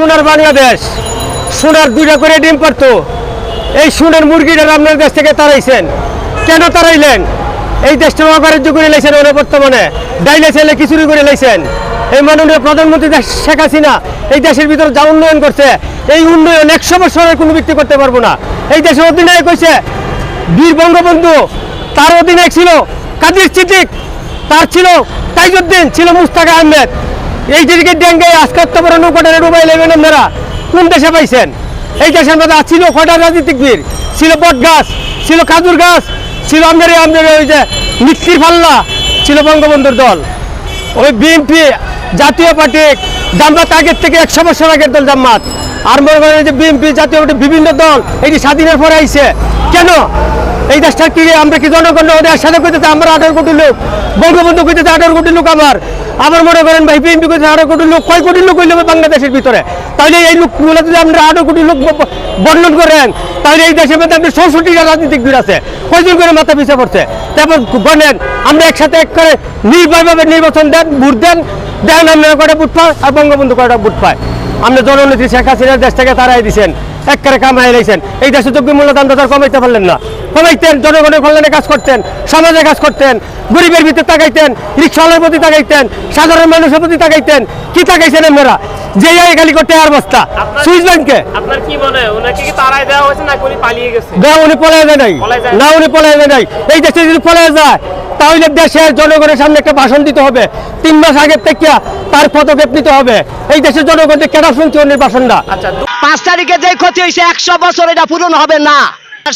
সোনার বাংলাদেশ। সোনার দুইটা করে ডিম পারতো। এই সোনার মুরগিটা আপনার দেশ থেকে তাড়াইছেন কেন তাড়াইলেন এই দেশটা অকার্য করে লাইছেন ওরা বর্তমানে। ডাইলে ছেলে খিচুড়ি করে লাইছেন। এই মাননীয় প্রধানমন্ত্রী শেখ হাসিনা এই দেশের ভিতরে যা উন্নয়ন করছে, এই উন্নয়ন একশো বছরের কোনো ব্যক্তি করতে পারব না। এই দেশের অধিনায়ক হয়েছে বীর বঙ্গবন্ধু। তার অধিনায়ক ছিল কাদির সিদ্দিক। তার ছিল তাইজুদ্দিন, ছিল মুস্তাক আহমেদ। এই দিকে ডেঙ্গে, আজকে বড় নৌকাটা ডুবাই নেবেন আপনারা। কোন দেশে পাইছেন? এই দেশের মধ্যে ছিল কটা রাজনীতিকবীর ছিল বট গাছ, ছিল কাজুর গাছ, ছিল আপনার আপনার ওই যে মিত্তির পাল্লা ছিল বঙ্গবন্ধুর দল। ওই বিএনপি, জাতীয় পার্টি জামাত আগের থেকে একশো বছর আগের দল জামাত। আর মনে করেন যে বিএনপি, জাতীয় পার্টি বিভিন্ন দল, এটি স্বাধীনের পরে আইছে। কেন? এই দেশটা কি আমরা কি জনগণ ওদের সাথে কইতেছে আমরা আঠারো কোটি লোক, বঙ্গবন্ধু কইতেছে আঠারো কোটি লোক আমার আবার মনে করেন ভাই, বিএনপি কইতেছে আঠারো কোটি লোক, কয় কোটি লোক হইলে বাংলাদেশের ভিতরে? তাহলে এই লোকগুলো যদি আমরা আঠারো কোটি লোক বর্ণন করেন, তাহলে এই দেশের মধ্যে আপনি চৌষট্টিটা রাজনীতিক দূর আছে। কয়জন করে মাথা পিছিয়ে পড়ছে? তারপর বলেন, আমরা একসাথে এক করে নির্ভয়ভাবে নির্বাচন দেন, ভোট দেন দেন, আমরা কটা ভোট পাই? আর বঙ্গবন্ধু কয়টা ভোট পায়? আমরা জননেত্রী শেখ হাসিনার দেশ থেকে তারাই দিছেন। এক করে কামাই লাইছেন। এই দেশে যোগ্য মূল্য দাম কমাইতে পারলেন না। কমাইতেন জনগণের কল্যাণে কাজ করতেন সমাজে কাজ করতেন গরিবের ভিতরে তাকাইতেন রিক্সাওয়ালার প্রতি তাকাইতেন সাধারণ মানুষের প্রতি তাকাইতেন। কি তাকাইছেন আপনারা? যে এই গালি করতে আর বস্তা। সুইস ব্যাংকে আপনার কি মনে? ওনাকে কি দেওয়া হয়েছে না উনি পালিয়ে গেছে? না উনি পলায় যায় নাই। না উনি পলায় যায় নাই। এই দেশে যদি পলায় যায় তাহলে দেশের জনগণের সামনে একটা ভাষণ দিতে হবে। তিন মাস আগের থেকে তার পদক্ষেপ নিতে হবে। এই দেশের জনগণকে কেনা শুনছে উনির ভাষণটা আচ্ছা পাঁচ তারিখে যে ক্ষতি হয়েছে একশো বছর এটা পূরণ হবে না।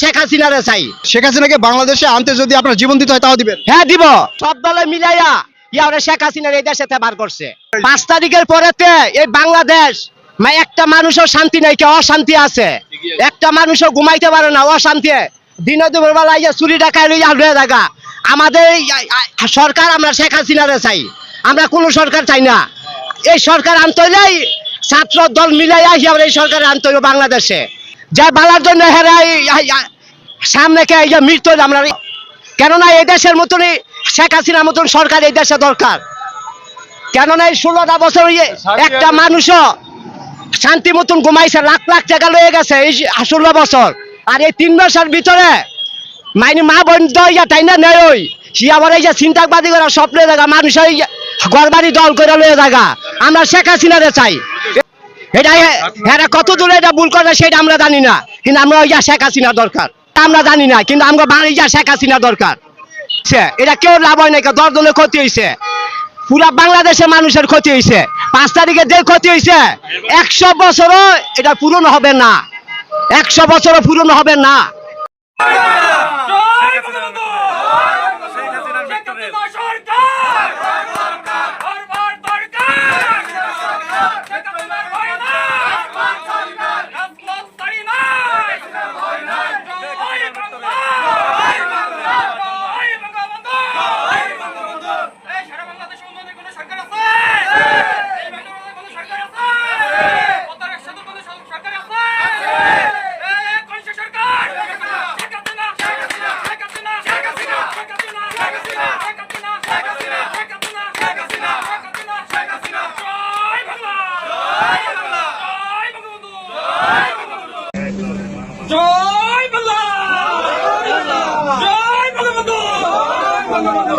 শেখ হাসিনারে চাই। শেখ হাসিনাকে বাংলাদেশে আনতে যদি আপনার জীবন দিতে হয় তাও দিবেন? হ্যাঁ দিব। সব দলে মিলাইয়া ইয়ারে শেখ হাসিনার এই দেশে বার করছে। পাঁচ তারিখের পরেতে এই বাংলাদেশ একটা মানুষও শান্তি নাই কে অশান্তি আছে। একটা মানুষও ঘুমাইতে পারে না অশান্তি। দিনে দুপুর বেলা ইয়ে চুরি ডাকায় হয়ে থাকা। আমাদের সরকার আমরা শেখ হাসিনারে চাই। আমরা কোনো সরকার চাই না। এই সরকার আনতে ছাত্র দল মিলাই আসি আমরা এই সরকার আনতে হইব বাংলাদেশে। যা বালার জন্য হেরাই সামনে এই যে মৃত্যু আমরা কেননা এই দেশের মতনই শেখ হাসিনার মতন সরকার এই দেশে দরকার। কেননা এই ষোলোটা বছর ইয়ে একটা মানুষও শান্তি মতন ঘুমাইছে, লাখ লাখ টাকা লয়ে গেছে এই ষোলো বছর। আর এই তিন বছর ভিতরে মাইনি মা বোন ইয়া তাই না নেই ওই? সে আবার এই যে চিন্তাবাদী করে স্বপ্নে জায়গা মানুষের ঘর বাড়ি দল করে লয়ে জায়গা আমরা শেখ হাসিনারে চাই। এটা হ্যাঁ কত দূরে এটা ভুল করে সেটা আমরা জানি না। কিন্তু আমরা ওই যা শেখ হাসিনা দরকার। আমরা জানি না, কিন্তু আমরা বাড়ি যা শেখ হাসিনা দরকার। সে, এটা কেউ লাভ হয় না দশ জনের ক্ষতি হয়েছে পুরা বাংলাদেশের মানুষের ক্ষতি হয়েছে পাঁচ তারিখে যে ক্ষতি হয়েছে একশো বছরও এটা পূরণ হবে না। একশো বছরও পূরণ হবে না। জয় বাংলা! জয় বঙ্গবন্ধু জয় বঙ্গবন্ধু